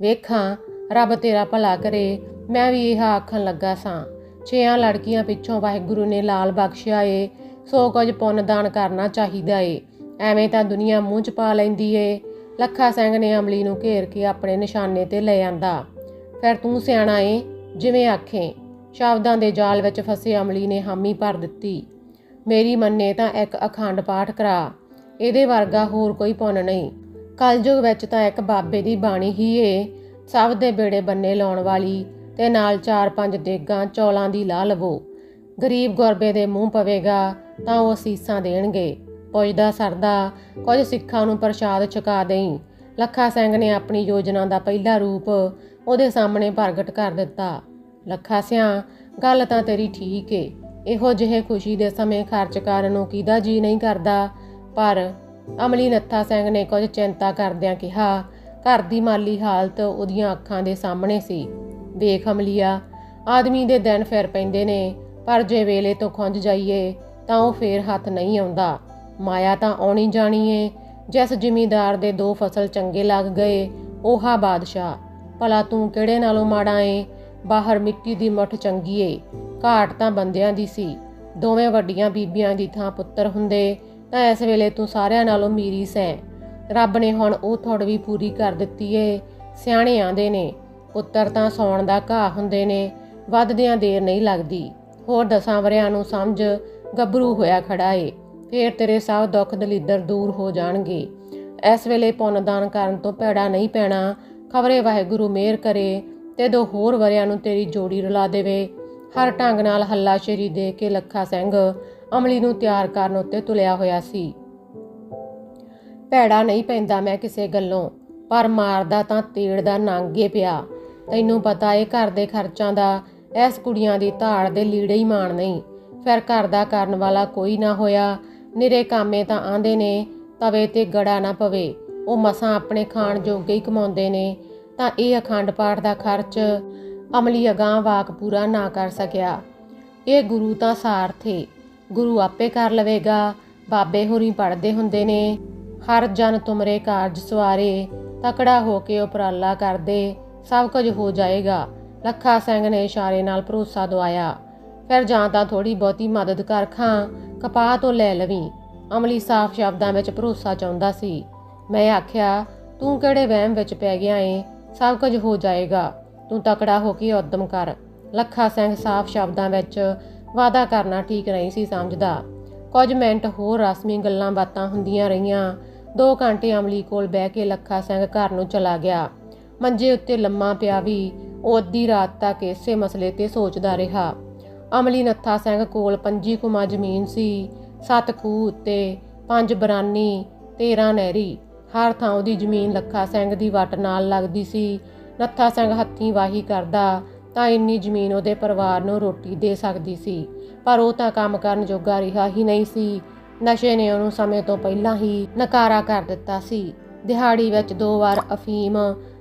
ਵੇਖਾਂ, ਰੱਬ ਤੇਰਾ ਭਲਾ ਕਰੇ। ਮੈਂ ਵੀ ਇਹ ਆਖਣ ਲੱਗਾ ਸਾਂ, ਛੇਆਂ ਲੜਕੀਆਂ ਪਿੱਛੋਂ ਵਾਹਿਗੁਰੂ ਨੇ ਲਾਲ ਬਖਸ਼ਿਆ ਏ, ਸੋ ਕੁਝ ਪੁੰਨ ਦਾਨ ਕਰਨਾ ਚਾਹੀਦਾ ਏ। ਐਵੇਂ ਤਾਂ ਦੁਨੀਆ ਮੂੰਹ ਚ ਪਾ ਲੈਂਦੀ ਏ। ਲੱਖਾ ਸਿੰਘ ਨੇ ਅਮਲੀ ਨੂੰ ਘੇਰ ਕੇ ਆਪਣੇ ਨਿਸ਼ਾਨੇ ਤੇ ਲੈ ਆਂਦਾ। ਫਿਰ ਤੂੰ ਸਿਆਣਾ ਏ? ਜਿਵੇਂ ਆਖੇ? ਸ਼ਬਦਾਂ ਦੇ ਜਾਲ ਵਿੱਚ ਫਸੇ ਅਮਲੀ ਨੇ ਹਾਮੀ ਭਰ ਦਿੱਤੀ। ਮੇਰੀ ਮੰਨੇ ਤਾਂ ਇੱਕ ਅਖੰਡ ਪਾਠ ਕਰਾ। ਇਹਦੇ ਵਰਗਾ ਹੋਰ ਕੋਈ ਪੁੰਨ ਨਹੀਂ। ਕਲਯੁਗ ਵਿੱਚ ਤਾਂ ਇੱਕ ਬਾਬੇ ਦੀ ਬਾਣੀ ਹੀ ਏ। ਸਭ ਦੇ ਬੇੜੇ ਬੰਨੇ ਲਾਉਣ ਵਾਲੀ ਤੇ ਨਾਲ ਚਾਰ ਪੰਜ ਦੇਗਾਂ ਚੌਲਾਂ ਦੀ ਲਾ ਲਵੋ। ਗਰੀਬ ਗੁਰਬੇ ਦੇ ਮੂੰਹ ਪਵੇਗਾ ਤਾਂ ਉਹ ਅਸੀਸਾਂ ਦੇਣਗੇ। ਪੁੱਜਦਾ ਸਰਦਾ, ਕੁਝ ਸਿੱਖਾਂ ਨੂੰ ਪ੍ਰਸ਼ਾਦ ਛਕਾ ਦੇਈ। ਲੱਖਾ ਸਿੰਘ ਨੇ ਆਪਣੀ ਯੋਜਨਾ ਦਾ ਪਹਿਲਾ ਰੂਪ ਉਹਦੇ ਸਾਹਮਣੇ ਪ੍ਰਗਟ ਕਰ ਦਿੱਤਾ। ਲੱਖਾ ਸਿਆ, ਗੱਲ ਤਾਂ ਤੇਰੀ ਠੀਕ ਏ। ਇਹੋ ਜਿਹੇ ਖੁਸ਼ੀ ਦੇ ਸਮੇਂ ਖਰਚ ਕਰਨ ਨੂੰ ਕਿਹਦਾ ਜੀ ਨਹੀਂ ਕਰਦਾ। ਪਰ ਅਮਲੀ ਨੱਥਾ ਸਿੰਘ ਨੇ ਕੁਝ ਚਿੰਤਾ ਕਰਦਿਆਂ ਕਿਹਾ, ਘਰ ਦੀ ਮਾਲੀ ਹਾਲਤ ਉਹਦੀਆਂ ਅੱਖਾਂ ਦੇ ਸਾਹਮਣੇ ਸੀ। ਵੇਖ ਅਮਲੀਆ, ਆਦਮੀ ਦੇ ਦਿਨ ਫਿਰ ਪੈਂਦੇ ਨੇ, ਪਰ ਜੇ ਵੇਲੇ ਤੋਂ ਖੁੰਝ ਜਾਈਏ, ਤਾਂ ਉਹ ਫੇਰ ਹੱਥ ਨਹੀਂ ਆਉਂਦਾ। ਮਾਇਆ ਤਾਂ ਆਉਣੀ ਜਾਣੀ ਏ ਜਿਸ ਜ਼ਿਮੀਦਾਰ ਦੇ ਦੋ ਫਸਲ ਚੰਗੇ ਲੱਗ ਗਏ ਉਹਾ ਬਾਦਸ਼ਾਹ। ਭਲਾ ਤੂੰ ਕਿਹੜੇ ਨਾਲੋਂ ਮਾੜਾ ਏ? ਬਾਹਰ ਮਿੱਟੀ ਦੀ ਮੁੱਠ ਚੰਗੀ ਏ। ਘਾਟ ਤਾਂ ਬੰਦਿਆਂ ਦੀ ਸੀ। ਦੋਵੇਂ ਵੱਡੀਆਂ ਬੀਬੀਆਂ ਦੀ ਥਾਂ ਪੁੱਤਰ ਹੁੰਦੇ ਤਾਂ ਇਸ ਵੇਲੇ ਤੂੰ ਸਾਰਿਆਂ ਨਾਲੋਂ ਮੀਰੀ ਸੈਂ ਰੱਬ ਨੇ ਹੁਣ ਉਹ ਥੋੜ ਵੀ ਪੂਰੀ ਕਰ ਦਿੱਤੀ ਏ। ਸਿਆਣੇ ਆਂਦੇ ਨੇ, ਪੁੱਤਰ ਤਾਂ ਸੌਣ ਦਾ ਘਾਹ ਹੁੰਦੇ ਨੇ, ਵੱਧਦਿਆਂ ਦੇਰ ਨਹੀਂ ਲੱਗਦੀ। ਹੋਰ ਦਸਾਂ ਵਰਿਆਂ ਨੂੰ ਸਮਝ ਗੱਭਰੂ ਹੋਇਆ ਖੜਾ ਏ। ਫੇਰ ਤੇਰੇ ਸਭ ਦੁੱਖ ਦਲਿੱਦਰ ਦੂਰ ਹੋ ਜਾਣਗੇ। ਇਸ ਵੇਲੇ ਪੁੰਨ ਦਾਨ ਕਰਨ ਤੋਂ ਭੈੜਾ ਨਹੀਂ ਪੈਣਾ। ਖਬਰੇ ਵਾਹਿਗੁਰੂ ਮਿਹਰ ਕਰੇ ਤੇ ਦੋ ਹੋਰ ਵਰਿਆਂ ਨੂੰ ਤੇਰੀ ਜੋੜੀ ਰਲਾ ਦੇਵੇ। ਹਰ ਢੰਗ ਨਾਲ ਹੱਲਾ ਸ਼ੇਰੀ ਦੇ ਕੇ ਲੱਖਾ ਸਿੰਘ ਅਮਲੀ ਨੂੰ ਤਿਆਰ ਕਰਨ ਉੱਤੇ ਤੁਲਿਆ ਹੋਇਆ ਸੀ। ਭੈੜਾ ਨਹੀਂ ਪੈਂਦਾ ਮੈਂ ਕਿਸੇ ਗੱਲੋਂ, ਪਰ ਮਾਰਦਾ ਤਾਂ ਤੀੜ ਦਾ ਨਾਂਗੇ ਪਿਆ। ਤੈਨੂੰ ਪਤਾ ਏ ਘਰ ਦੇ ਖਰਚਾਂ ਦਾ, ਐਸ ਕੁੜੀਆਂ ਦੀ ਧਾੜ ਦੇ ਲੀੜੇ ਹੀ ਮਾਣ ਨਹੀਂ। ਫਿਰ ਘਰ ਦਾ ਕਰਨ ਵਾਲਾ ਕੋਈ ਨਾ ਹੋਇਆ। ਨਿਰੇ ਕਾਮੇ ਤਾਂ ਆਂਦੇ ਨੇ, ਤਵੇ ਤੇ ਗੜਾ ਨਾ ਪਵੇ। ਉਹ ਮਸਾਂ ਆਪਣੇ ਖਾਣ ਜੋਗੇ ਹੀ ਕਮਾਉਂਦੇ ਨੇ। ਤਾਂ ਇਹ ਅਖੰਡ ਪਾਠ ਦਾ ਖਰਚ ਅਮਲੀ ਅਗਾਂਹ ਵਾਕ ਪੂਰਾ ਨਾ ਕਰ ਸਕਿਆ। ਇਹ ਗੁਰੂ ਤਾਂ ਸਾਰਥੇ ਗੁਰੂ ਆਪੇ ਕਰ ਲਵੇਗਾ। ਬਾਬੇ ਹੋਰੀ ਪੜਦੇ ਹੁੰਦੇ ਨੇ, ਹਰ ਜਨ ਤੁਮਰੇ ਕਾਰਜ ਸਵਾਰੇ, ਤਕੜਾ ਹੋ ਕੇ ਉਪਰਾਲਾ ਕਰਦੇ, ਸਭ ਕੁਝ ਹੋ ਜਾਏਗਾ। ਲੱਖਾ ਸਿੰਘ ਨੇ ਇਸ਼ਾਰੇ ਨਾਲ ਭਰੋਸਾ ਦਵਾਇਆ। ਫਿਰ ਜਾਂ ਤਾਂ ਥੋੜੀ ਬਹੁਤੀ ਮਦਦ ਕਰ ਖਾਂ, ਕਪਾਹ ਤੋਂ ਲੈ ਲਵੀਂ। ਅਮਲੀ ਸਾਫ਼ ਸ਼ਬਦਾਂ ਵਿੱਚ ਭਰੋਸਾ ਚਾਹੁੰਦਾ ਸੀ। ਮੈਂ ਆਖਿਆ, ਤੂੰ ਕਿਹੜੇ ਵਹਿਮ ਵਿੱਚ ਪੈ ਗਿਆ ਏ? ਸਭ ਕੁਝ ਹੋ ਜਾਏਗਾ। ਤੂੰ ਤਕੜਾ ਹੋ ਕੇ ਉਦਮ ਕਰ। ਲੱਖਾ ਸਿੰਘ ਸਾਫ਼ ਸ਼ਬਦਾਂ ਵਿੱਚ ਵਾਅਦਾ ਕਰਨਾ ਠੀਕ ਨਹੀਂ ਸੀ ਸਮਝਦਾ। ਕੁਝ ਮਿੰਟ ਹੋਰ ਰਸਮੀ ਗੱਲਾਂ ਬਾਤਾਂ ਹੁੰਦੀਆਂ ਰਹੀਆਂ। 2 ਘੰਟੇ ਅਮਲੀ ਕੋਲ ਬਹਿ ਕੇ ਲੱਖਾ ਸਿੰਘ ਘਰ ਨੂੰ ਚਲਾ ਗਿਆ। ਮੰਜੇ ਉੱਤੇ ਲੰਮਾ ਪਿਆ ਵੀ ਉਹ ਅੱਧੀ ਰਾਤ ਤੱਕ ਇਸੇ ਮਸਲੇ ਤੇ ਸੋਚਦਾ ਰਿਹਾ। ਅਮਲੀ ਨੱਥਾ ਸਿੰਘ ਕੋਲ ਪੰਜੀ ਕੁਮਾ ਜ਼ਮੀਨ ਸੀ, ਸੱਤ ਖੂਹ ਉੱਤੇ, ਪੰਜ ਬਰਾਨੀ 13 ਨਹਿਰੀ। ਹਰ ਥਾਂ ਉਹਦੀ ਜ਼ਮੀਨ ਲੱਖਾ ਸਿੰਘ ਦੀ ਵਟ ਨਾਲ ਲੱਗਦੀ ਸੀ। ਨੱਥਾ ਸਿੰਘ ਹੱਥੀਂ ਵਾਹੀ ਕਰਦਾ ਤਾਂ ਇੰਨੀ ਜ਼ਮੀਨ ਉਹਦੇ ਪਰਿਵਾਰ ਨੂੰ ਰੋਟੀ ਦੇ ਸਕਦੀ ਸੀ, ਪਰ ਉਹ ਤਾਂ ਕੰਮ ਕਰਨ ਜੋਗਾ ਰਿਹਾ ਹੀ ਨਹੀਂ ਸੀ। ਨਸ਼ੇ ਨੇ ਉਹਨੂੰ ਸਮੇਂ ਤੋਂ ਪਹਿਲਾਂ ਹੀ ਨਕਾਰਾ ਕਰ ਦਿੱਤਾ ਸੀ। ਦਿਹਾੜੀ ਵਿੱਚ ਦੋ ਵਾਰ ਅਫੀਮ,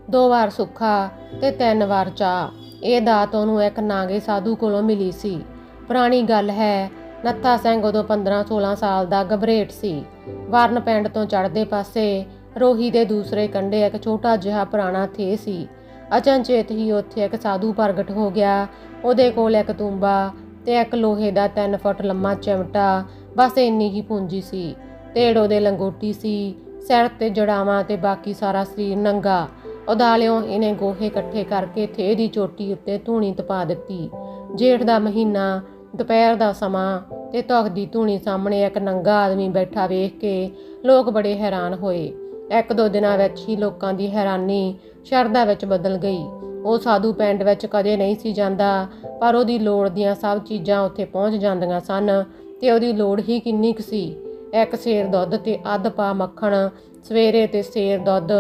ਦੋ ਵਾਰ ਸੁੱਖਾ ਤੇ ਤਿੰਨ ਵਾਰ ਚਾਹ। ਇਹ ਦਾਤ ਉਹਨੂੰ ਇੱਕ ਨਾਗੇ ਸਾਧੂ ਕੋਲੋਂ ਮਿਲੀ ਸੀ। ਪੁਰਾਣੀ ਗੱਲ ਹੈ, ਨੱਥਾ ਸਿੰਘ ਉਦੋਂ 15-16 ਸਾਲ ਦਾ ਗਬਰੇਟ ਸੀ। ਵਰਨ ਪਿੰਡ ਤੋਂ ਚੜ੍ਹਦੇ ਪਾਸੇ ਰੋਹੀ ਦੇ ਦੂਸਰੇ ਕੰਢੇ ਇੱਕ ਛੋਟਾ ਜਿਹਾ ਪੁਰਾਣਾ ਥੇ ਸੀ। ਅਚਨਚੇਤ ਹੀ ਉੱਥੇ ਇੱਕ ਸਾਧੂ ਪ੍ਰਗਟ ਹੋ ਗਿਆ। ਉਹਦੇ ਕੋਲ ਇੱਕ ਤੂੰਬਾ ਤੇ ਇੱਕ ਲੋਹੇ ਦਾ 3 ਫੁੱਟ ਲੰਮਾ ਚਿਮਟਾ, ਬਸ ਇੰਨੀ ਹੀ ਪੂੰਜੀ ਸੀ। ਢੇੜ ਦੇ ਲੰਗੋਟੀ ਸੀ, ਸਿਰ ਤੇ ਜੜਾਵਾਂ ਤੇ ਬਾਕੀ ਸਾਰਾ ਸਰੀਰ ਨੰਗਾ। ਉਦਾਲਿਓ ਇਹਨੇ ਗੋਹੇ ਇਕੱਠੇ ਕਰਕੇ ਥੇ ਦੀ ਚੋਟੀ ਉੱਤੇ ਧੂਣੀ ਤਪਾ ਦਿੱਤੀ। ਜੇਠ ਦਾ ਮਹੀਨਾ, ਦੁਪਹਿਰ ਦਾ ਸਮਾਂ ਤੇ ਧੁਖਦੀ ਧੂਣੀ ਸਾਹਮਣੇ ਇੱਕ ਨੰਗਾ ਆਦਮੀ ਬੈਠਾ ਵੇਖ ਕੇ ਲੋਕ ਬੜੇ ਹੈਰਾਨ ਹੋਏ। ਇੱਕ ਦੋ ਦਿਨਾਂ ਵਿੱਚ ਹੀ ਲੋਕਾਂ ਦੀ ਹੈਰਾਨੀ ਸ਼ਰਧਾ ਵਿੱਚ ਬਦਲ ਗਈ। ਉਹ ਸਾਧੂ ਪਿੰਡ ਵਿੱਚ ਕਦੇ ਨਹੀਂ ਸੀ ਜਾਂਦਾ, ਪਰ ਉਹਦੀ ਲੋੜ ਦੀਆਂ ਸਭ ਚੀਜ਼ਾਂ ਉੱਥੇ ਪਹੁੰਚ ਜਾਂਦੀਆਂ ਸਨ ਤੇ ਉਹਦੀ ਲੋੜ ਹੀ ਕਿੰਨੀ ਕੁ ਸੀ। ਇੱਕ ਸੇਰ ਦੁੱਧ ਤੇ ਅੱਧ ਪਾ ਮੱਖਣ, ਸਵੇਰੇ ਤੇ ਸੇਰ ਦੁੱਧ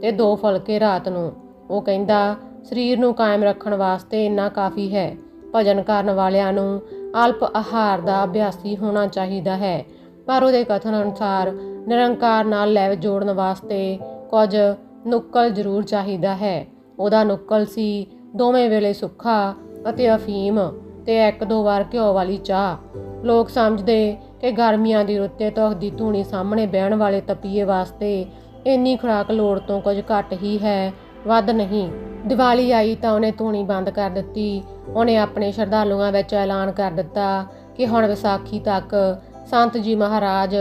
ਤੇ ਦੋ ਫਲਕੇ ਰਾਤ ਨੂੰ। ਉਹ ਕਹਿੰਦਾ, ਸਰੀਰ ਨੂੰ ਕਾਇਮ ਰੱਖਣ ਵਾਸਤੇ ਇੰਨਾ ਕਾਫੀ ਹੈ। ਭਜਨ ਕਰਨ ਵਾਲਿਆਂ ਨੂੰ ਅਲਪ ਆਹਾਰ ਦਾ ਅਭਿਆਸੀ ਹੋਣਾ ਚਾਹੀਦਾ ਹੈ। ਪਰ ਉਹਦੇ ਕਥਨ ਅਨੁਸਾਰ ਨਿਰੰਕਾਰ ਨਾਲ ਲੈਵ ਜੋੜਨ ਵਾਸਤੇ ਕੁਝ ਨੁੱਕਲ ਜ਼ਰੂਰ ਚਾਹੀਦਾ ਹੈ। ਉਹਦਾ ਨੁੱਕਲ ਸੀ, ਦੋਵੇਂ ਵੇਲੇ ਸੁੱਖਾ ਅਤੇ ਅਫੀਮ ਤੇ ਇੱਕ ਦੋ ਵਾਰ ਘਿਓ ਵਾਲੀ ਚਾਹ। ਲੋਕ ਸਮਝਦੇ ਕਿ ਗਰਮੀਆਂ ਦੀ ਰੁੱਤੇ ਧੁਖਦੀ ਧੂਣੀ ਸਾਹਮਣੇ ਬਹਿਣ ਵਾਲੇ ਤਪੀਏ ਵਾਸਤੇ ਇੰਨੀ ਖੁਰਾਕ ਲੋੜ ਤੋਂ ਕੁਝ ਘੱਟ ਹੀ ਹੈ, ਵੱਧ ਨਹੀਂ। ਦੀਵਾਲੀ ਆਈ ਤਾਂ ਉਹਨੇ ਧੂਣੀ ਬੰਦ ਕਰ ਦਿੱਤੀ। ਉਹਨੇ ਆਪਣੇ ਸ਼ਰਧਾਲੂਆਂ ਵਿੱਚ ਐਲਾਨ ਕਰ ਦਿੱਤਾ ਕਿ ਹੁਣ ਵਿਸਾਖੀ ਤੱਕ ਸੰਤ ਜੀ ਮਹਾਰਾਜ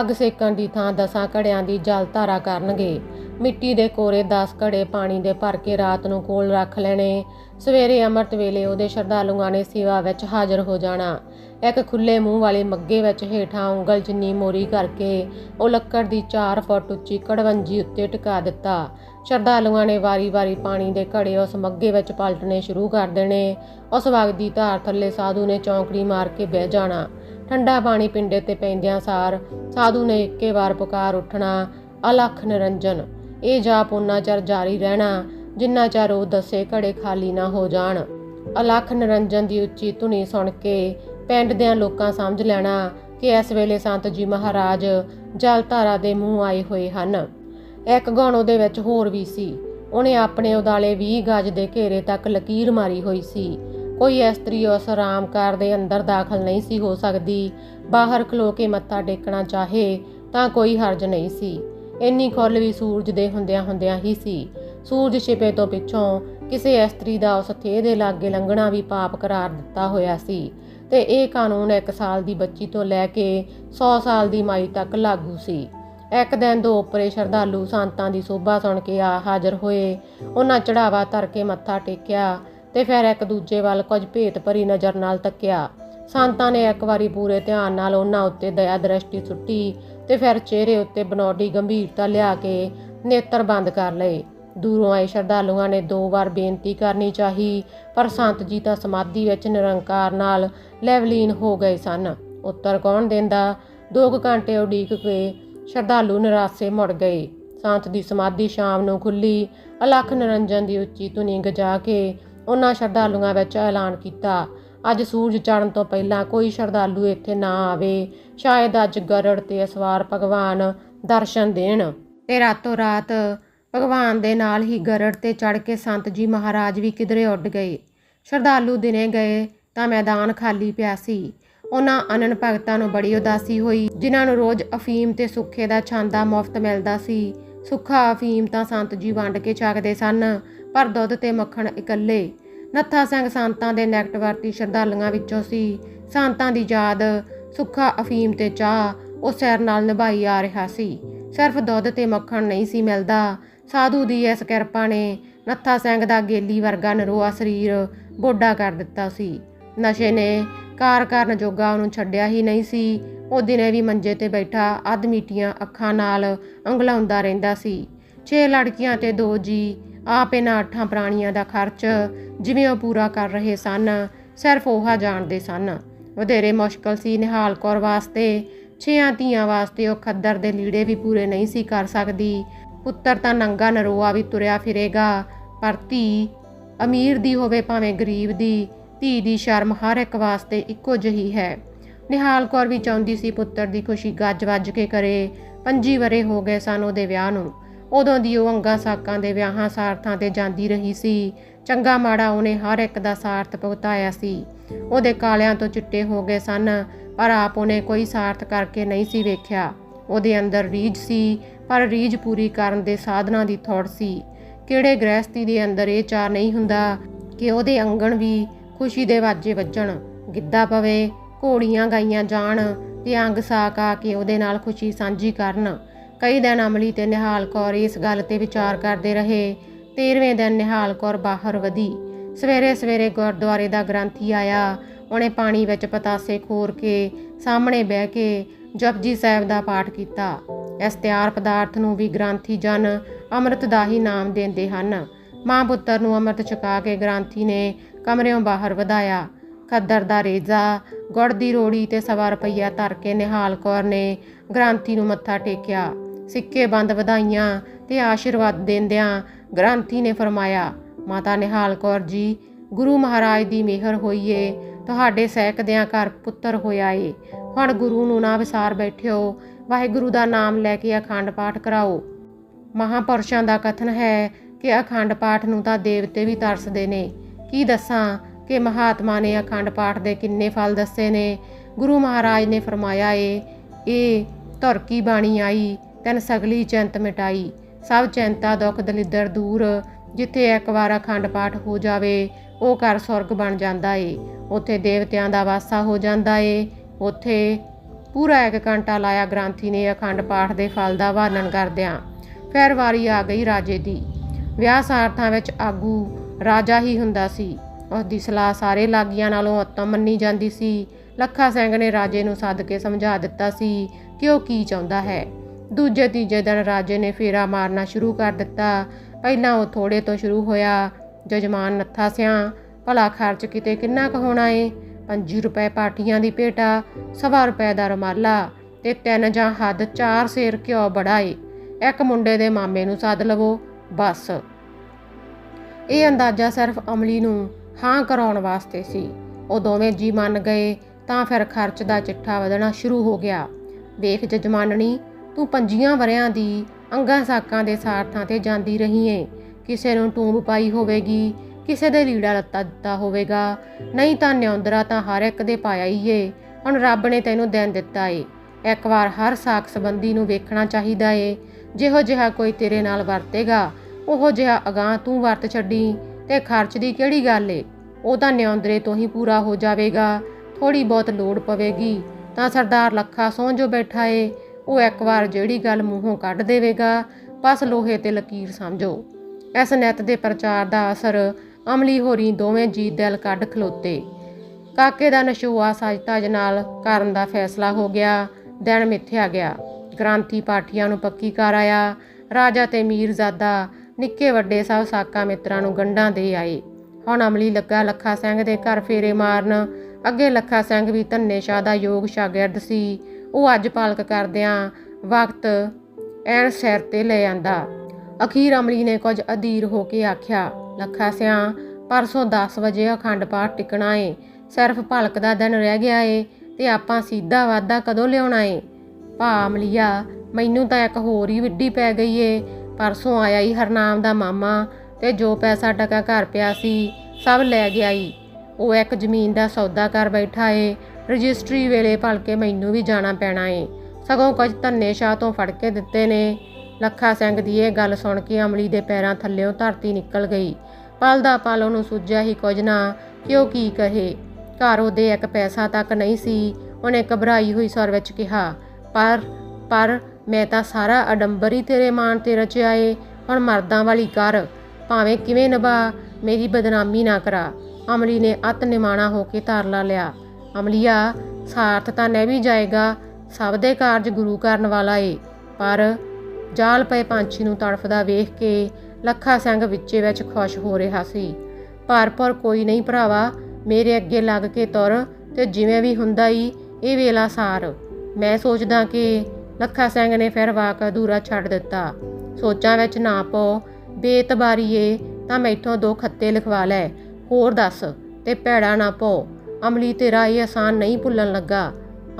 ਅੱਗ ਸੇਕਣ ਦੀ ਥਾਂ ਦਸਾਂ ਘੜਿਆਂ ਦੀ ਜਲ ਧਾਰਾ ਕਰਨਗੇ। ਮਿੱਟੀ ਦੇ ਕੋਰੇ 10 ਘੜੇ ਪਾਣੀ ਦੇ ਭਰ ਕੇ ਰਾਤ ਨੂੰ ਕੋਲ ਰੱਖ ਲੈਣੇ। ਸਵੇਰੇ ਅੰਮ੍ਰਿਤ ਵੇਲੇ ਉਹਦੇ ਸ਼ਰਧਾਲੂਆਂ ਨੇ ਸੇਵਾ ਵਿੱਚ ਹਾਜ਼ਰ ਹੋ ਜਾਣਾ। ਇੱਕ ਖੁੱਲੇ ਮੂੰਹ ਵਾਲੇ ਮੱਗੇ ਵਿੱਚ ਹੇਠਾਂ ਉਂਗਲ ਜਿੰਨੀ ਮੋਰੀ ਕਰਕੇ ਉਹ ਲੱਕੜ ਦੀ 4 ਫੁੱਟ ਉੱਚੀ ਕੜਵੰਜੀ ਉੱਤੇ ਟਿਕਾ ਦਿੱਤਾ। ਸ਼ਰਧਾਲੂਆਂ ਨੇ ਵਾਰੀ-ਵਾਰੀ ਪਾਣੀ ਦੇ ਘੜੇ ਉਸ ਮੱਗੇ ਵਿੱਚ ਪਲਟਣੇ ਸ਼ੁਰੂ ਕਰ ਦੇਣੇ। ਉਸ ਵਗਦੀ ਧਾਰ ਥੱਲੇ ਸਾਧੂ ਨੇ ਚੌਂਕੜੀ ਮਾਰ ਕੇ ਬਹਿ ਜਾਣਾ। ਠੰਡਾ ਪਾਣੀ ਪਿੰਡੇ ਤੇ ਪੈਂਦਿਆਂ ਸਾਰ ਸਾਧੂ ਨੇ ਇੱਕੇ ਵਾਰ ਪੁਕਾਰ ਉੱਠਣਾ। ਅਲਖ ਨਿਰੰਜਨ। ਇਹ ਜਾਪ ਉਨਾ ਚਿਰ ਜਾਰੀ ਰਹਿਣਾ, ਜਿੰਨਾ ਚਿਰ ਉਹ ਦਸੇ ਘੜੇ ਖਾਲੀ ਨਾ ਹੋ ਜਾਣ। ਅਲਖ ਨਿਰੰਜਨ ਦੀ ਉੱਚੀ ਧੁਨੀ ਸੁਣ ਕੇ ਪਿੰਡ ਦਿਆਂ ਲੋਕਾਂ ਸਮਝ ਲੈਣਾ ਕਿ ਇਸ ਵੇਲੇ ਸੰਤ ਜੀ ਮਹਾਰਾਜ ਜਲ ਧਾਰਾ ਦੇ ਮੂੰਹ ਆਏ ਹੋਏ ਹਨ। ਇੱਕ ਗੁਣ ਉਹਦੇ ਵਿੱਚ ਹੋਰ ਵੀ ਸੀ। ਉਹਨੇ ਆਪਣੇ ਉਦਾਲੇ 20 ਗਜ ਦੇ ਘੇਰੇ ਤੱਕ ਲਕੀਰ ਮਾਰੀ ਹੋਈ ਸੀ। ਕੋਈ ਇਸਤਰੀ ਉਸ ਆਰਾਮਕਾਰ ਦੇ ਅੰਦਰ ਦਾਖਲ ਨਹੀਂ ਸੀ ਹੋ ਸਕਦੀ। ਬਾਹਰ ਖਲੋ ਕੇ ਮੱਥਾ ਟੇਕਣਾ ਚਾਹੇ ਤਾਂ ਕੋਈ ਹਰਜ ਨਹੀਂ ਸੀ। ਇੰਨੀ ਖੁੱਲ ਵੀ ਸੂਰਜ ਦੇ ਹੁੰਦਿਆਂ ਹੁੰਦਿਆਂ ਹੀ ਸੀ। ਸੂਰਜ ਛਿਪੇ ਤੋਂ ਪਿੱਛੋਂ ਕਿਸੇ ਇਸਤਰੀ ਦਾ ਉਸ ਥੇ ਦੇ ਲਾਗੇ ਲੰਘਣਾ ਵੀ ਪਾਪ ਕਰਾਰ ਦਿੱਤਾ ਹੋਇਆ ਸੀ ਤੇ ਇਹ ਕਾਨੂੰਨ 1 ਸਾਲ ਦੀ ਬੱਚੀ ਤੋਂ ਲੈ ਕੇ 100 ਸਾਲ ਦੀ ਮਾਈ ਤੱਕ ਲਾਗੂ ਸੀ। ਇੱਕ ਦਿਨ ਦੋ ਉਪਰੇ ਸ਼ਰਧਾਲੂ ਸੰਤਾਂ ਦੀ ਸੋਭਾ ਸੁਣ ਕੇ ਆ ਹਾਜ਼ਰ ਹੋਏ। ਉਹਨਾਂ ਚੜਾਵਾ ਧਰ ਕੇ ਮੱਥਾ ਟੇਕਿਆ ਤੇ ਫਿਰ ਇੱਕ ਦੂਜੇ ਵੱਲ ਕੁਝ ਭੇਤ ਭਰੀ ਨਜ਼ਰ ਨਾਲ ਤੱਕਿਆ। ਸੰਤਾਂ ਨੇ ਇੱਕ ਵਾਰੀ ਪੂਰੇ ਧਿਆਨ ਨਾਲ ਉਹਨਾਂ ਉੱਤੇ ਦਇਆ ਦ੍ਰਿਸ਼ਟੀ ਸੁੱਟੀ ਤੇ ਫਿਰ ਚਿਹਰੇ ਉੱਤੇ ਬਨੌਡੀ ਗੰਭੀਰਤਾ ਲਿਆ ਕੇ ਨੇਤਰ ਬੰਦ ਕਰ ਲਏ। ਦੂਰੋਂ ਆਏ ਸ਼ਰਧਾਲੂਆਂ ਨੇ ਦੋ ਵਾਰ ਬੇਨਤੀ ਕਰਨੀ ਚਾਹੀ, ਪਰ ਸੰਤ ਜੀ ਤਾਂ ਸਮਾਧੀ ਵਿੱਚ ਨਿਰੰਕਾਰ ਨਾਲ ਲੈਵਲੀਨ ਹੋ ਗਏ ਸਨ। ਉੱਤਰ ਕੌਣ ਦਿੰਦਾ? ਦੋ ਕੁ ਘੰਟੇ ਉਡੀਕ ਕੇ ਸ਼ਰਧਾਲੂ ਨਿਰਾਸੇ ਮੁੜ ਗਏ। ਸੰਤ ਦੀ ਸਮਾਧੀ ਸ਼ਾਮ ਨੂੰ ਖੁੱਲੀ ਅਲਖ ਨਿਰੰਜਨ ਦੀ ਉੱਚੀ ਧੁਨੀ ਗਜਾ ਕੇ ਉਹਨਾਂ ਸ਼ਰਧਾਲੂਆਂ ਵਿੱਚ ਐਲਾਨ ਕੀਤਾ। ਅੱਜ ਸੂਰਜ ਚੜ੍ਹਨ ਤੋਂ ਪਹਿਲਾਂ ਕੋਈ ਸ਼ਰਧਾਲੂ ਇੱਥੇ ਨਾ ਆਵੇ। ਸ਼ਾਇਦ ਅੱਜ ਗਰੜ ਤੇ ਅਸਵਾਰ ਭਗਵਾਨ ਦਰਸ਼ਨ ਦੇਣ। ਤੇ ਰਾਤੋਂ ਰਾਤ ਭਗਵਾਨ ਦੇ ਨਾਲ ਹੀ ਗਰੜ ਤੇ ਚੜ੍ਹ ਕੇ ਸੰਤ ਜੀ ਮਹਾਰਾਜ ਵੀ ਕਿਧਰੇ ਉੱਡ ਗਏ। ਸ਼ਰਧਾਲੂ ਦਿਨੇ ਗਏ ਤਾਂ ਮੈਦਾਨ ਖਾਲੀ ਪਿਆ ਸੀ। ਉਹਨਾਂ ਅਨਨ ਭਗਤਾਂ ਨੂੰ ਬੜੀ ਉਦਾਸੀ ਹੋਈ, ਜਿਨ੍ਹਾਂ ਨੂੰ ਰੋਜ਼ ਅਫੀਮ ਤੇ ਸੁੱਖੇ ਦਾ ਛਾਂਦਾ ਮੁਫਤ ਮਿਲਦਾ ਸੀ। ਸੁੱਖਾ ਅਫੀਮ ਤਾਂ ਸੰਤ ਜੀ ਵੰਡ ਕੇ ਛਕਦੇ ਸਨ, ਪਰ ਦੁੱਧ ਤੇ ਮੱਖਣ ਇਕੱਲੇ ਨੱਥਾ ਸਿੰਘ ਸੰਤਾਂ ਦੇ ਨੈਕਟ ਵਰਤੀ ਸ਼ਰਧਾਲੂਆਂ ਵਿੱਚੋਂ ਸੀ। ਸੰਤਾਂ ਦੀ ਯਾਦ ਸੁੱਖਾ ਅਫੀਮ ਤੇ ਚਾਹ ਉਹ ਸੈਰ ਨਾਲ ਨਿਭਾਈ ਆ ਰਿਹਾ ਸੀ। ਸਿਰਫ ਦੁੱਧ ਤੇ ਮੱਖਣ ਨਹੀਂ ਸੀ ਮਿਲਦਾ। ਸਾਧੂ ਦੀ ਇਸ ਕਿਰਪਾ ਨੇ ਨੱਥਾ ਸਿੰਘ ਦਾ ਗੇਲੀ ਵਰਗਾ ਨਰੋਆ ਸਰੀਰ ਬੋਡਾ ਕਰ ਦਿੱਤਾ ਸੀ। ਨਸ਼ੇ ਨੇ ਕਾਰ ਕਰਨ ਜੋਗਾ ਉਹਨੂੰ ਛੱਡਿਆ ਹੀ ਨਹੀਂ ਸੀ। ਉਹ ਦਿਨੇ ਵੀ ਮੰਜੇ ਤੇ ਬੈਠਾ ਅੱਧ ਮੀਟੀਆਂ ਅੱਖਾਂ ਨਾਲ ਅੰਗਲਾਉਂਦਾ ਰਹਿੰਦਾ ਸੀ। ਛੇ ਲੜਕੀਆਂ ਤੇ ਦੋ ਜੀ ਆਪ ਇਹਨਾਂ ਅੱਠਾਂ ਪ੍ਰਾਣੀਆਂ ਦਾ ਖਰਚ ਜਿਵੇਂ ਉਹ ਪੂਰਾ ਕਰ ਰਹੇ ਸਨ, ਸਿਰਫ ਉਹ ਜਾਣਦੇ ਸਨ। ਵਧੇਰੇ ਮੁਸ਼ਕਲ ਸੀ ਨਿਹਾਲ ਕੌਰ ਵਾਸਤੇ। ਛਿਆਂ ਧੀਆਂ ਵਾਸਤੇ ਉਹ ਖੱਦਰ ਦੇ ਲੀੜੇ ਵੀ ਪੂਰੇ ਨਹੀਂ ਸੀ ਕਰ ਸਕਦੀ। ਪੁੱਤਰ ਤਾਂ ਨੰਗਾ ਨਰੋਆ ਵੀ ਤੁਰਿਆ ਫਿਰੇਗਾ, ਪਰ ਧੀ ਅਮੀਰ ਦੀ ਹੋਵੇ ਭਾਵੇਂ ਗਰੀਬ ਦੀ, ਧੀ ਦੀ ਸ਼ਰਮ ਹਰ ਇੱਕ ਵਾਸਤੇ ਇੱਕੋ ਜਿਹੀ ਹੈ। ਨਿਹਾਲ ਕੌਰ ਵੀ ਚਾਹੁੰਦੀ ਸੀ ਪੁੱਤਰ ਦੀ ਖੁਸ਼ੀ ਗੱਜ ਵੱਜ ਕੇ ਕਰੇ। ਪੰਜੀ ਵਰੇ ਹੋ ਗਏ ਸਨ ਉਹਦੇ ਵਿਆਹ ਨੂੰ। ਉਦੋਂ ਦੀ ਉਹ ਅੰਗਾ ਸਾਕਾਂ ਦੇ ਵਿਆਹਾਂ ਸਾਰਥਾਂ ਤੇ ਜਾਂਦੀ ਰਹੀ ਸੀ। ਚੰਗਾ ਮਾੜਾ ਉਹਨੇ ਹਰ ਇੱਕ ਦਾ ਸਾਰਥ ਭੁਗਤਾਇਆ ਸੀ। ਉਹਦੇ ਕਾਲਿਆਂ ਤੋਂ ਚਿੱਟੇ ਹੋ ਗਏ ਸਨ, ਪਰ ਆਪ ਉਹਨੇ ਕੋਈ ਸਾਰਥ ਕਰਕੇ ਨਹੀਂ ਸੀ ਵੇਖਿਆ। ਉਹਦੇ ਅੰਦਰ ਰੀਝ ਸੀ, ਪਰ ਰੀਝ ਪੂਰੀ ਕਰਨ ਦੇ ਸਾਧਨਾਂ ਦੀ ਥੋੜ ਸੀ। ਕਿਹੜੇ ਗ੍ਰਹਿਸਤੀ ਦੇ ਅੰਦਰ ਇਹ ਚਾਰ ਨਹੀਂ ਹੁੰਦਾ ਕਿ ਉਹਦੇ ਅੰਗਣ ਵੀ ਖੁਸ਼ੀ ਦੇ ਵਾਜੇ ਵੱਜਣ। ਗਿੱਧਾ ਪਵੇ, ਘੋੜੀਆਂ ਗਾਈਆਂ ਜਾਣ ਤੇ ਅੰਗ ਸਾਕ ਆ ਕੇ ਉਹਦੇ ਨਾਲ ਖੁਸ਼ੀ ਸਾਂਝੀ ਕਰਨ। ਕਈ ਦਿਨ ਅਮਲੀ ਤੇ ਨਿਹਾਲ ਕੌਰ ਇਸ ਗੱਲ ਤੇ ਵਿਚਾਰ ਕਰਦੇ ਰਹੇ 13ਵੇਂ ਦਿਨ ਨਿਹਾਲ ਕੌਰ ਬਾਹਰ ਵਧੀ। ਸਵੇਰੇ ਸਵੇਰੇ ਗੁਰਦੁਆਰੇ ਦਾ ਗ੍ਰੰਥੀ ਆਇਆ, ਉਹਨੇ ਪਾਣੀ ਵਿੱਚ ਪਤਾਸੇ ਖੋਰ ਕੇ ਸਾਹਮਣੇ ਬਹਿ ਕੇ ਜਪਜੀ ਸਾਹਿਬ ਦਾ ਪਾਠ ਕੀਤਾ। ਇਸ ਤਿਆਰ ਪਦਾਰਥ ਨੂੰ ਵੀ ਗ੍ਰੰਥੀ ਜਨ ਅੰਮ੍ਰਿਤ ਦਾ ਹੀ ਨਾਮ ਦਿੰਦੇ ਹਨ। ਮਾਂ ਪੁੱਤਰ ਨੂੰ ਅੰਮ੍ਰਿਤ ਛਕਾ ਕੇ ਗ੍ਰੰਥੀ ਨੇ ਕਮਰਿਓਂ ਬਾਹਰ ਵਧਾਇਆ। ਖੱਦਰ ਦਾ ਰੇਜ਼ਾ, ਗੁੜ ਦੀ ਰੋੜੀ ਤੇ ਸਵਾ ਰੁਪਈਆ ਧਰ ਕੇ ਨਿਹਾਲ ਕੌਰ ਨੇ ਗ੍ਰੰਥੀ ਨੂੰ ਮੱਥਾ ਟੇਕਿਆ। ਸਿੱਕੇ ਬੰਦ ਵਧਾਈਆਂ ਤੇ ਆਸ਼ੀਰਵਾਦ ਦਿੰਦਿਆਂ ਗ੍ਰੰਥੀ ਨੇ ਫਰਮਾਇਆ, ਮਾਤਾ ਨਿਹਾਲ ਕੌਰ ਜੀ, ਗੁਰੂ ਮਹਾਰਾਜ ਦੀ ਮਿਹਰ ਹੋਈਏ, ਤੁਹਾਡੇ ਸਹਿਕਦਿਆਂ ਘਰ ਪੁੱਤਰ ਹੋਇਆ ਏ। ਹੁਣ ਗੁਰੂ ਨੂੰ ਨਾ ਵਿਸਾਰ ਬੈਠਿਓ, ਵਾਹਿਗੁਰੂ ਦਾ ਨਾਮ ਲੈ ਕੇ ਅਖੰਡ ਪਾਠ ਕਰਾਓ। ਮਹਾਪੁਰਸ਼ਾਂ ਦਾ ਕਥਨ ਹੈ ਕਿ ਅਖੰਡ ਪਾਠ ਨੂੰ ਤਾਂ ਦੇਵਤੇ ਵੀ ਤਰਸਦੇ ਨੇ। ਕੀ ਦੱਸਾਂ ਕਿ ਮਹਾਤਮਾ ਨੇ ਅਖੰਡ ਪਾਠ ਦੇ ਕਿੰਨੇ ਫਲ ਦੱਸੇ ਨੇ। ਗੁਰੂ ਮਹਾਰਾਜ ਨੇ ਫਰਮਾਇਆ ਏ, ਇਹ ਧੁਰ ਕੀ ਬਾਣੀ ਆਈ ਤਨ ਸਗਲੀ ਚਿੰਤ ਮਿਟਾਈ। ਸਭ ਚਿੰਤਾ, ਦੁੱਖ, ਦਲਿੱਦਰ ਦੂਰ। ਜਿੱਥੇ ਇੱਕ ਵਾਰ ਅਖੰਡ ਪਾਠ ਹੋ ਜਾਵੇ, ਉਹ ਘਰ ਸਵਰਗ ਬਣ ਜਾਂਦਾ ਏ। ਉੱਥੇ ਦੇਵਤਿਆਂ ਦਾ ਵਾਸਾ ਹੋ ਜਾਂਦਾ ਏ। ਉੱਥੇ ਪੂਰਾ ਇੱਕ ਘੰਟਾ ਲਾਇਆ ਗ੍ਰਾਂਥੀ ਨੇ ਅਖੰਡ ਪਾਠ ਦੇ ਫਲ ਦਾ ਵਰਣਨ ਕਰਦਿਆਂ। ਫਿਰ ਵਾਰੀ ਆ ਗਈ ਰਾਜੇ ਦੀ। ਵਿਆਹ ਸਾਰਥਾਂ ਵਿੱਚ ਆਗੂ ਰਾਜਾ ਹੀ ਹੁੰਦਾ ਸੀ। ਉਸ ਦੀ ਸਲਾਹ ਸਾਰੇ ਲਾਗੀਆਂ ਨਾਲੋਂ ਉੱਤਮ ਮੰਨੀ ਜਾਂਦੀ ਸੀ। ਲੱਖਾ ਸਿੰਘ ਨੇ ਰਾਜੇ ਨੂੰ ਸੱਦ ਕੇ ਸਮਝਾ ਦਿੱਤਾ ਸੀ ਕਿ ਉਹ ਕੀ ਚਾਹੁੰਦਾ ਹੈ। ਦੂਜੇ ਤੀਜੇ ਦਿਨ ਰਾਜੇ ਨੇ ਫੇਰਾ ਮਾਰਨਾ ਸ਼ੁਰੂ ਕਰ ਦਿੱਤਾ। ਪਹਿਲਾਂ ਉਹ ਥੋੜੇ ਤੋਂ ਸ਼ੁਰੂ ਹੋਇਆ। ਜਜਮਾਨ ਨੱਥਾ ਸਿਆਂ, ਭਲਾ ਖਰਚ ਕਿਤੇ ਕਿੰਨਾ ਕੁ ਹੋਣਾ ਏ? 5 ਰੁਪਏ ਪਾਠੀਆਂ ਦੀ ਭੇਟਾ, ਸਵਾ ਰੁਪਏ ਦਾ ਰੁਮਾਲਾ ਤੇ ਤਿੰਨ ਜਾਂ ਹੱਦ ਚਾਰ ਸੇਰ ਘਿਓ ਬੜਾ ਏ ਇੱਕ ਮੁੰਡੇ ਦੇ ਮਾਮੇ ਨੂੰ ਸੱਦ ਲਵੋ, ਬਸ। ਇਹ ਅੰਦਾਜ਼ਾ ਸਿਰਫ ਅਮਲੀ ਨੂੰ ਹਾਂ ਕਰਾਉਣ ਵਾਸਤੇ ਸੀ। ਉਹ ਦੋਵੇਂ ਜੀ ਮੰਨ ਗਏ ਤਾਂ ਫਿਰ ਖਰਚ ਦਾ ਚਿੱਠਾ ਵਧਣਾ ਸ਼ੁਰੂ ਹੋ ਗਿਆ। ਵੇਖ ਜਜਮਾਨਣੀ ਤੂੰ ਪੰਜੀਆਂ ਵਰਿਆਂ ਦੀ ਅੰਗਾਂ ਸਾਕਾਂ ਦੇ ਸਾਰਥਾਂ ਤੇ ਜਾਂਦੀ ਰਹੀ ਏ। ਕਿਸੇ ਨੂੰ ਟੂੰਬ ਪਾਈ ਹੋਵੇਗੀ, ਕਿਸੇ ਦੇ ਲੀੜਾ ਲੱਤਾ ਦਿੱਤਾ ਹੋਵੇਗਾ। ਨਹੀਂ ਤਾਂ ਨਿਉਂਦਰਾ ਤਾਂ ਹਰ ਇੱਕ ਦੇ ਪਾਇਆ ਹੀ ਏ। ਹੁਣ ਰੱਬ ਨੇ ਤੈਨੂੰ ਦੇਣ ਦਿੱਤਾ ਏ। ਇੱਕ ਵਾਰ ਹਰ ਸਾਖ ਸੰਬੰਧੀ ਨੂੰ ਵੇਖਣਾ ਚਾਹੀਦਾ ਏ। ਜਿਹੋ ਜਿਹਾ ਕੋਈ ਤੇਰੇ ਨਾਲ ਵਰਤੇਗਾ, ਉਹੋ ਜਿਹਾ ਅਗਾਹ ਤੂੰ ਵਰਤ ਛੱਡੀ। ਤੇ ਖਰਚ ਦੀ ਕਿਹੜੀ ਗੱਲ ਏ? ਉਹ ਤਾਂ ਨਿਉਂਦਰੇ ਤੋਂ ਹੀ ਪੂਰਾ ਹੋ ਜਾਵੇਗਾ। ਥੋੜੀ ਬਹੁਤ ਲੋੜ ਪਵੇਗੀ। ਤਾਂ ਸਰਦਾਰ ਲੱਖਾ ਸੌਂ ਜੋ ਬੈਠਾ ਏ ਉਹ ਇੱਕ ਵਾਰ ਜਿਹੜੀ ਗੱਲ ਮੂੰਹੋਂ ਕੱਢ ਦੇਵੇਗਾ, ਬਸ ਲੋਹੇ ਤੇ ਲਕੀਰ ਸਮਝੋ। ਇਸ ਨੈਤ ਦੇ ਪ੍ਰਚਾਰ ਦਾ ਅਸਰ ਅਮਲੀ ਹੋਰੀ ਦੋਵੇਂ ਜੀ ਦਿਲ ਕੱਢ ਖਲੋਤੇ। ਕਾਕੇ ਦਾ ਨਸ਼ੂਆ ਸਜਤਾਜ ਨਾਲ ਕਰਨ ਦਾ ਫੈਸਲਾ ਹੋ ਗਿਆ, ਦਿਨ ਮਿੱਥਿਆ ਗਿਆ। ਕ੍ਰਾਂਤੀ ਪਾਠੀਆਂ ਨੂੰ ਪੱਕੀ ਕਰ ਆਇਆ। ਰਾਜਾ ਤੇ ਮੀਰਜ਼ਾਦਾ ਨਿੱਕੇ ਵੱਡੇ ਸਭ ਸਾਕਾ ਮਿੱਤਰਾਂ ਨੂੰ ਗੰਢਾਂ ਦੇ ਆਏ। ਹੁਣ ਅਮਲੀ ਲੱਗਾ ਲੱਖਾ ਸਿੰਘ ਦੇ ਘਰ ਫੇਰੇ ਮਾਰਨ। ਅੱਗੇ ਲੱਖਾ ਸਿੰਘ ਵੀ ਧੰਨੇ ਸ਼ਾਹ ਦਾ ਯੋਗ ਸ਼ਾਗਿਰਦ ਸੀ। ਉਹ ਅੱਜ ਪਾਲਕ ਕਰਦਿਆਂ ਵਕਤ ਐਨ ਸਿਰ ਤੇ ਲੈ ਆਂਦਾ। ਅਖੀਰ ਅਮਲੀ ਨੇ ਕੁਝ ਅਧੀਰ ਹੋ ਕੇ ਆਖਿਆ, ਲੱਖਾ ਸਿਆ ਪਰਸੋਂ 10 ਵਜੇ ਅਖੰਡ ਪਾਠ ਟਿਕਣਾ ਏ। ਸਿਰਫ ਭਲਕ ਦਾ ਦਿਨ ਰਹਿ ਗਿਆ ਏ ਤੇ ਆਪਾਂ ਸਿੱਧਾ ਵਾਦਾ ਕਦੋਂ ਲਿਆਉਣਾ ਏ? ਭਾ ਅਮਲੀਆ, ਮੈਨੂੰ ਤਾਂ ਇੱਕ ਹੋਰ ਹੀ ਵਿੱਢੀ ਪੈ ਗਈ ਏ। ਪਰਸੋਂ ਆਇਆ ਹੀ ਹਰਨਾਮ ਦਾ ਮਾਮਾ ਤੇ ਜੋ ਪੈਸਾ ਟਕਾ ਘਰ ਪਿਆ ਸੀ ਸਭ ਲੈ ਗਿਆ ਈ। ਉਹ ਇੱਕ ਜ਼ਮੀਨ ਦਾ ਸੌਦਾ ਕਰ ਬੈਠਾ ਏ। ਰਜਿਸਟਰੀ ਵੇਲੇ ਭਲਕੇ ਮੈਨੂੰ ਵੀ ਜਾਣਾ ਪੈਣਾ ਏ। ਸਗੋਂ ਕੁਝ ਧੰਨੇ ਸ਼ਾਹ ਤੋਂ ਫੜ ਕੇ ਦਿੱਤੇ ਨੇ। ਲੱਖਾ ਸਿੰਘ ਦੀ ਇਹ ਗੱਲ ਸੁਣ ਕੇ ਅਮਲੀ ਦੇ ਪੈਰਾਂ ਥੱਲੇੋਂ ਧਰਤੀ ਨਿਕਲ ਗਈ। ਪਲ ਦਾ ਪਲ ਉਹਨੂੰ ਸੁੱਝਿਆ ਹੀ ਕੁਝ ਨਾ, ਕਿ ਉਹ ਕੀ ਕਹੇ। ਘਰ ਉਹਦੇ ਇੱਕ ਪੈਸਾ ਤੱਕ ਨਹੀਂ ਸੀ, ਉਹਨੇ ਘਬਰਾਈ ਹੋਈ ਸਵਰ ਵਿੱਚ ਕਿਹਾ, ਪਰ ਪਰ, ਮੈਂ ਤਾਂ ਸਾਰਾ ਅਡੰਬਰ ਹੀ ਤੇਰੇ ਮਾਣ ਤੇ ਰਚਿਆ ਏ। ਹੁਣ ਮਰਦਾਂ ਵਾਲੀ ਕਰ, ਭਾਵੇਂ ਕਿਵੇਂ ਨਿਭਾ, ਮੇਰੀ ਬਦਨਾਮੀ ਨਾ ਕਰਾ। ਅਮਲੀ ਨੇ ਅਤ ਨਿਮਾਣਾ ਹੋ ਕੇ ਧਾਰਲਾ ਲਿਆ। ਅਮਲੀਆ, ਸਾਰਥ ਤਾਂ ਨਹਿ ਵੀ ਜਾਏਗਾ, ਸਭ ਦੇ ਕਾਰਜ ਗੁਰੂ ਕਰਨ ਵਾਲਾ ਏ, ਪਰ ਜਾਲ ਪਏ ਪੰਛੀ ਨੂੰ ਤੜਫਦਾ ਵੇਖ ਕੇ ਲੱਖਾ ਸਿੰਘ ਵਿੱਚੇ ਵਿੱਚ ਖੁਸ਼ ਹੋ ਰਿਹਾ ਸੀ। ਪਰ ਪਰ ਕੋਈ ਨਹੀਂ ਭਰਾਵਾ, ਮੇਰੇ ਅੱਗੇ ਲੱਗ ਕੇ ਤੁਰ ਤੇ ਜਿਵੇਂ ਵੀ ਹੁੰਦਾ ਈ, ਇਹ ਵੇਲਾ ਸਾਰ। ਮੈਂ ਸੋਚਦਾ ਕਿ ਲੱਖਾ ਸਿੰਘ ਨੇ ਫਿਰ ਵਾਕ ਅਧੂਰਾ ਛੱਡ ਦਿੱਤਾ। ਸੋਚਾਂ ਵਿੱਚ ਨਾ ਪੋ ਬੇਤਬਾਰੀਏ ਤਾਂ ਮੈਥੋਂ ਦੋ ਖੱਤੇ ਲਿਖਵਾ ਲੈ। ਹੋਰ ਦੱਸ, ਤੇ ਭੈੜਾ ਨਾ ਪੋ ਅਮਲੀ, ਤੇਰਾ ਇਹ ਆਸਾਨ ਨਹੀਂ ਭੁੱਲਣ ਲੱਗਾ।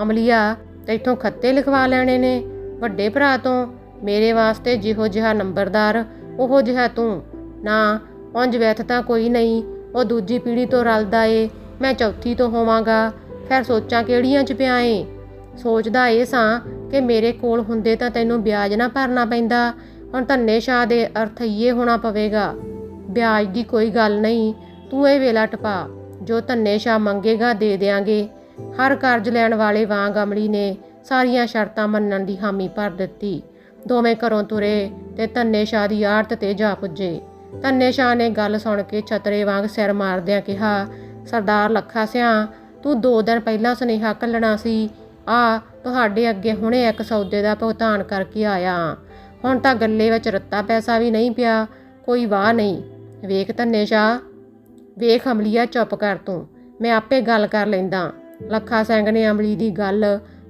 ਅਮਲੀਆ, ਤੈਥੋਂ ਖੱਤੇ ਲਿਖਵਾ ਲੈਣੇ ਨੇ। ਵੱਡੇ ਭਰਾ ਤੋਂ, ਮੇਰੇ ਵਾਸਤੇ ਜਿਹੋ ਜਿਹਾ ਨੰਬਰਦਾਰ, ਉਹੋ ਜਿਹਾ ਤੂੰ। ਨਾ, ਉਂਝ ਵੈਥ ਤਾਂ ਕੋਈ ਨਹੀਂ। ਉਹ ਦੂਜੀ ਪੀੜ੍ਹੀ ਤੋਂ ਰਲਦਾ ਏ। ਮੈਂ ਚੌਥੀ ਤੋਂ ਹੋਵਾਂਗਾ। ਫਿਰ ਸੋਚਾਂ ਕਿਹੜੀਆਂ ਚ ਪਿਆ ਏ? ਸੋਚਦਾ ਇਹ ਸਾਂ ਕਿ ਮੇਰੇ ਕੋਲ ਹੁੰਦੇ ਤਾਂ ਤੈਨੂੰ ਵਿਆਜ ਨਾ ਭਰਨਾ ਪੈਂਦਾ। ਹੁਣ ਧੰਨੇ ਸ਼ਾਹ ਦੇ ਅਰਥ ਇਹ ਹੋਣਾ ਪਵੇਗਾ। ਵਿਆਜ ਦੀ ਕੋਈ ਗੱਲ ਨਹੀਂ। ਤੂੰ ਇਹ ਵੇਲਾ ਟਪਾ। ਜੋ ਧੰਨੇ ਸ਼ਾਹ ਮੰਗੇਗਾ ਦੇ ਦੇਾਂਗੇ ਹਰ ਕਰਜ਼ ਲੈਣ ਵਾਲੇ ਵਾਂਗ ਅਮਲੀ ਨੇ ਸਾਰੀਆਂ ਸ਼ਰਤਾਂ ਮੰਨਣ ਦੀ ਹਾਮੀ ਭਰ ਦਿੱਤੀ। ਦੋਵੇਂ ਘਰੋਂ ਤੁਰੇ ਤੇ ਧੰਨੇ ਸ਼ਾਹ ਦੀ ਆੜਤ ਤੇ ਜਾ ਪੁੱਜੇ। ਧੰਨੇ ਸ਼ਾਹ ਨੇ ਗੱਲ ਸੁਣ ਕੇ ਛਤਰੇ ਵਾਂਗ ਸਿਰ ਮਾਰਦਿਆਂ ਕਿਹਾ, ਸਰਦਾਰ ਲੱਖਾ ਸਿਆ, ਤੂੰ ਦੋ ਦਿਨ ਪਹਿਲਾਂ ਸੁਨੇਹਾ ਕੱਲਣਾ ਸੀ। ਆ, ਤੁਹਾਡੇ ਅੱਗੇ ਹੁਣੇ ਇੱਕ ਸੌਦੇ ਦਾ ਭੁਗਤਾਨ ਕਰਕੇ ਆਇਆ। ਹੁਣ ਤਾਂ ਗੱਲੇ ਵਿੱਚ ਰੱਤਾ ਪੈਸਾ ਵੀ ਨਹੀਂ ਪਿਆ, ਕੋਈ ਵਾਹ ਨਹੀਂ। ਵੇਖ ਧੰਨੇ ਸ਼ਾਹ ਵੇਖ ਅਮਲੀਆ ਚੁੱਪ ਕਰ ਤੂੰ, ਮੈਂ ਆਪੇ ਗੱਲ ਕਰ ਲੈਂਦਾ। ਲੱਖਾ ਸਿੰਘ ਨੇ ਅਮਲੀ ਦੀ ਗੱਲ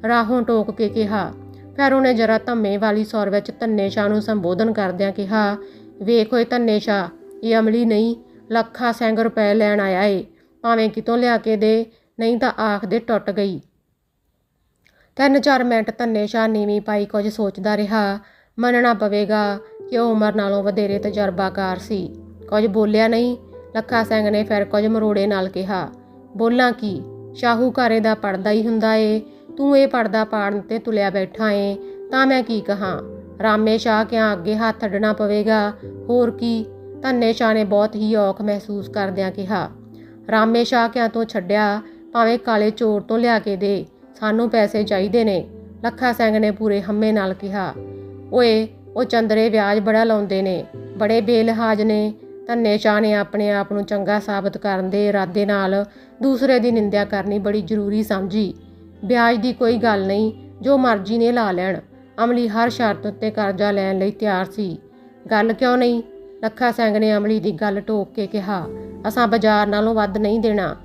ਰਾਹੋਂ ਟੋਕ ਕੇ ਕਿਹਾ, ਫਿਰ ਉਹਨੇ ਜਰਾ ਧੰਮੇ ਵਾਲੀ ਸੌਰ ਵਿੱਚ ਧੰਨੇ ਸ਼ਾਹ ਨੂੰ ਸੰਬੋਧਨ ਕਰਦਿਆਂ ਕਿਹਾ, ਵੇਖ ਓਏ ਧੰਨੇ ਸ਼ਾਹ, ਇਹ ਅਮਲੀ ਨਹੀਂ, ਲੱਖਾ ਸਿੰਘ ਰੁਪਏ ਲੈਣ ਆਇਆ ਏ, ਭਾਵੇਂ ਕਿਤੋਂ ਲਿਆ ਕੇ ਦੇ, ਨਹੀਂ ਤਾਂ ਆਖ ਦੇ ਟੁੱਟ ਗਈ। ਤਿੰਨ ਚਾਰ ਮਿੰਟ ਧੰਨੇ ਸ਼ਾਹ ਨੀਵੀਂ ਪਾਈ ਕੁਝ ਸੋਚਦਾ ਰਿਹਾ, ਮੰਨਣਾ ਪਵੇਗਾ ਕਿ ਉਹ ਉਮਰ ਨਾਲੋਂ ਵਧੇਰੇ ਤਜਰਬਾਕਾਰ ਸੀ। ਕੁਝ ਬੋਲਿਆ ਨਹੀਂ ਲੱਖਾ ਸਿੰਘ ਨੇ ਫਿਰ ਕੁਝ ਮਰੋੜੇ ਨਾਲ ਕਿਹਾ, ਬੋਲਾਂ ਕੀ? ਸ਼ਾਹੂਕਾਰੇ ਦਾ ਪੜਦਾ ਹੀ ਹੁੰਦਾ ਏ। ਤੂੰ ਇਹ ਪੜਦਾ ਪਾੜਨ ਤੇ ਤੁਲਿਆ ਬੈਠਾ ਏ। ਤਾਂ ਮੈਂ ਕੀ ਕਹਾਂ? ਰਾਮੇ ਸ਼ਾਹ ਕਿਆਂ ਅੱਗੇ ਹੱਥ ਅੱਡਣਾ ਪਵੇਗਾ? ਹੋਰ ਕੀ? ਧੰਨੇ ਸ਼ਾਹ ਨੇ ਬਹੁਤ ਹੀ ਔਖ ਮਹਿਸੂਸ ਕਰਦਿਆਂ ਕਿਹਾ, ਰਾਮੇ ਸ਼ਾਹ ਕਿਆਂ ਤੋਂ ਛੱਡਿਆ? ਭਾਵੇਂ ਕਾਲੇ ਚੋਰ ਤੋਂ ਲਿਆ ਕੇ ਦੇ। ਸਾਨੂੰ ਪੈਸੇ ਚਾਹੀਦੇ ਨੇ। ਲੱਖਾ ਸਿੰਘ ਨੇ ਪੂਰੇ ਹੰਮੇ ਨਾਲ ਕਿਹਾ, ਓਏ, ਉਹ ਚੰਦਰੇ ਵਿਆਜ ਬੜਾ ਲਾਉਂਦੇ ਨੇ। ਬੜੇ ਬੇਲਹਾਜ਼ ਨੇ। ਧੰਨੇ ਸ਼ਾਹ ਨੇ ਆਪਣੇ ਆਪ ਨੂੰ ਚੰਗਾ ਸਾਬਤ ਕਰਨ ਦੇ ਇਰਾਦੇ ਨਾਲ ਦੂਸਰੇ ਦੀ ਨਿੰਦਿਆ ਕਰਨੀ ਬੜੀ ਜ਼ਰੂਰੀ ਸਮਝੀ। ਵਿਆਜ ਦੀ ਕੋਈ ਗੱਲ ਨਹੀਂ, ਜੋ ਮਰਜ਼ੀ ਨੇ ਲਾ ਲੈਣ। ਅਮਲੀ ਹਰ ਸ਼ਰਤ ਉੱਤੇ ਕਰਜ਼ਾ ਲੈਣ ਲਈ ਤਿਆਰ ਸੀ। ਗੱਲ ਕਿਉਂ ਨਹੀਂ? ਲੱਖਾ ਸਿੰਘ ਨੇ ਅਮਲੀ ਦੀ ਗੱਲ ਟੋਕ ਕੇ ਕਿਹਾ, ਅਸਾਂ ਬਾਜ਼ਾਰ ਨਾਲੋਂ ਵੱਧ ਨਹੀਂ ਦੇਣਾ।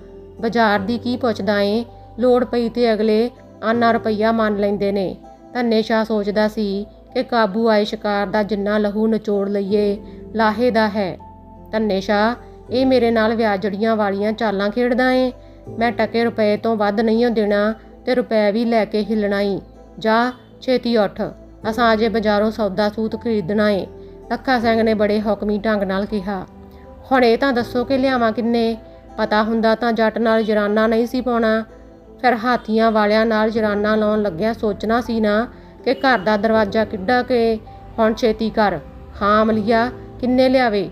ਬਾਜ਼ਾਰ ਦੀ ਕੀ ਪੁੱਛਦਾ ਏ? ਲੋੜ ਪਈ ਤੇ ਅਗਲੇ ਆਨਾ ਰੁਪਈਆ ਮੰਨ ਲੈਂਦੇ ਨੇ। ਧੰਨੇ ਸ਼ਾਹ ਸੋਚਦਾ ਸੀ ਕਿ ਕਾਬੂ ਆਏ ਸ਼ਿਕਾਰ ਦਾ ਜਿੰਨਾ ਲਹੂ ਨਿਚੋੜ ਲਈਏ, ਲਾਹੇ ਦਾ ਹੈ। ਧੰਨੇ ਸ਼ਾਹ, ਇਹ ਮੇਰੇ ਨਾਲ ਵਿਆਜੜੀਆਂ ਵਾਲੀਆਂ ਚਾਲਾਂ ਖੇਡਦਾ ਏ। ਮੈਂ ਟਕੇ ਰੁਪਏ ਤੋਂ ਵੱਧ ਨਹੀਂ ਦੇਣਾ ਤੇ ਰੁਪਏ ਵੀ ਲੈ ਕੇ ਹਿੱਲਣਾ ਈ। ਜਾ, ਛੇਤੀ ਉੱਠ। ਅਸਾਂ ਅਜੇ ਬਾਜ਼ਾਰੋਂ ਸੌਦਾ ਸੂਤ ਖਰੀਦਣਾ ਏ। ਲੱਖਾ ਸਿੰਘ ਨੇ ਬੜੇ ਹੁਕਮੀ ਢੰਗ ਨਾਲ ਕਿਹਾ। ਹੁਣ ਇਹ ਤਾਂ ਦੱਸੋ ਕਿ ਲਿਆਵਾਂ ਕਿੰਨੇ? ਪਤਾ ਹੁੰਦਾ ਤਾਂ ਜੱਟ ਨਾਲ ਜਰਾਨਾ ਨਹੀਂ ਸੀ ਪਾਉਣਾ। ਫਿਰ ਹਾਥੀਆਂ ਵਾਲਿਆਂ ਨਾਲ ਜਰਾਨਾ ਲਾਉਣ ਲੱਗਿਆ ਸੋਚਣਾ ਸੀ ਨਾ ਕਿ ਘਰ ਦਾ ਦਰਵਾਜ਼ਾ ਕਿੱਡਾ ਕਿ ਹੁਣ ਛੇਤੀ ਕਰ। ਹਾਂ ਅਮਲੀਆ, ਕਿੰਨੇ ਲਿਆਵੇ?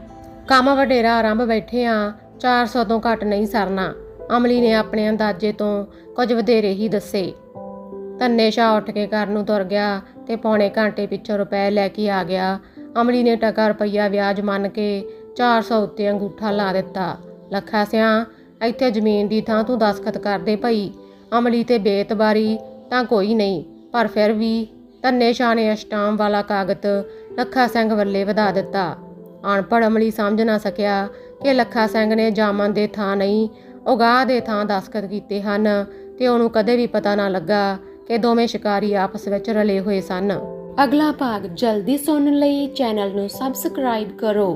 ਕੰਮ ਵਡੇਰਾ ਆਰੰਭ ਬੈਠੇ ਆ 400 ਤੋਂ ਘੱਟ ਨਹੀਂ ਸਰਨਾ। ਅਮਲੀ ਨੇ ਆਪਣੇ ਅੰਦਾਜ਼ੇ ਤੋਂ ਕੁਝ ਵਧੇਰੇ ਹੀ ਦੱਸੇ। ਧੰਨੇ ਸ਼ਾਹ ਉੱਠ ਕੇ ਘਰ ਨੂੰ ਤੁਰ ਗਿਆ ਤੇ ਪੌਣੇ ਘੰਟੇ ਪਿੱਛੋਂ ਰੁਪਏ ਲੈ ਕੇ ਆ ਗਿਆ। ਅਮਲੀ ਨੇ ਟਕਾ ਰੁਪਈਆ ਵਿਆਜ ਮੰਨ ਕੇ 400 ਉੱਤੇ ਅੰਗੂਠਾ ਲਾ ਦਿੱਤਾ। ਲੱਖਾ ਸਿਆਂ, ਇੱਥੇ ਜ਼ਮੀਨ ਦੀ ਥਾਂ ਤੂੰ ਦਸਖਤ ਕਰਦੇ ਭਈ। ਅਮਲੀ ਤੇ ਬੇਤਬਾਰੀ ਤਾਂ ਕੋਈ ਨਹੀਂ, ਪਰ ਫਿਰ ਵੀ ਧੰਨੇ ਸ਼ਾਹ ਨੇ ਅਸ਼ਟਾਮ ਵਾਲਾ ਕਾਗਜ਼ ਲੱਖਾ ਸਿੰਘ ਵੱਲੇ ਵਧਾ ਦਿੱਤਾ। ਅਨਪੜ੍ਹ ਅਮਲੀ ਸਮਝ ਨਾ ਸਕਿਆ ਕਿ ਲੱਖਾ ਸਿੰਘ ਨੇ ਜਾਮਨ ਦੇ ਥਾਂ ਨਹੀਂ, ਉਗਾਹ ਦੇ ਥਾਂ ਦਸਖਤ ਕੀਤੇ ਹਨ ਤੇ ਉਹਨੂੰ ਕਦੇ ਵੀ ਪਤਾ ਨਾ ਲੱਗਾ ਕਿ ਦੋਵੇਂ ਸ਼ਿਕਾਰੀ ਆਪਸ ਵਿੱਚ ਰਲੇ ਹੋਏ ਸਨ। ਅਗਲਾ ਭਾਗ ਜਲਦੀ ਸੁਣਨ ਲਈ ਚੈਨਲ ਨੂੰ ਸਬਸਕ੍ਰਾਈਬ ਕਰੋ।